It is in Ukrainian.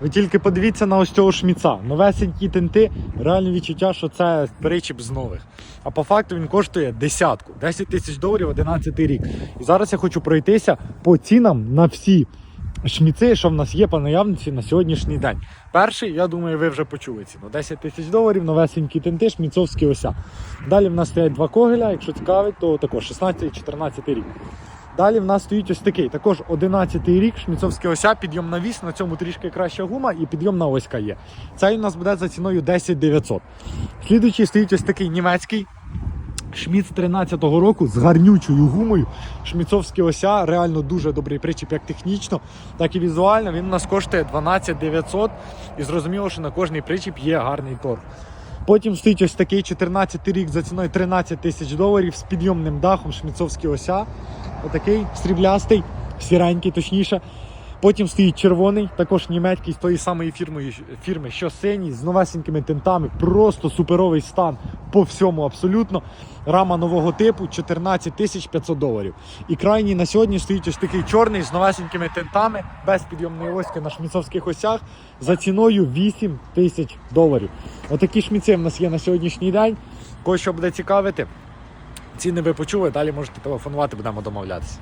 Ви тільки подивіться на ось цього шміца. Новесенькі тинти, реальне відчуття, що це причіп з нових. А по факту він коштує десятку, 10 тисяч доларів 11 рік. І зараз я хочу пройтися по цінам на всі шміци, що в нас є по наявності на сьогоднішній день. Перший, я думаю, ви вже почули ціну. 10 тисяч доларів, новесенькі тинти, шміцовські ося. Далі в нас стоять два когеля, якщо цікавить, то також 16-14 рік. Далі в нас стоїть ось такий, також 11-й рік, шміцовський ося, підйом на віс, на цьому трішки краща гума і підйом на оська є. Цей у нас буде за ціною 10 900. Слідуючий стоїть ось такий німецький. Шміц 13-го року з гарнючою гумою. Шміцовський ося, реально дуже добрий причіп, як технічно, так і візуально. Він у нас коштує 12 900 і зрозуміло, що на кожний причіп є гарний торг. Потім стоїть ось такий 14 рік за ціною 13 тисяч доларів з підйомним дахом шміцовський ося. Отакий сріблястий, сіренький, точніше. Потім стоїть червоний, також німецький з тої самої фірми, фірми, що синій, з новесенькими тинтами. Просто суперовий стан по всьому абсолютно. Рама нового типу 14 тисяч 500 доларів. І крайній на сьогодні стоїть ось такий чорний з новесенькими тинтами, без підйомної оськи на шміцовських осях за ціною 8 тисяч доларів. Отакі шміци в нас є на сьогоднішній день. Кого що буде цікавити, ціни ви почули, далі можете телефонувати, будемо домовлятися.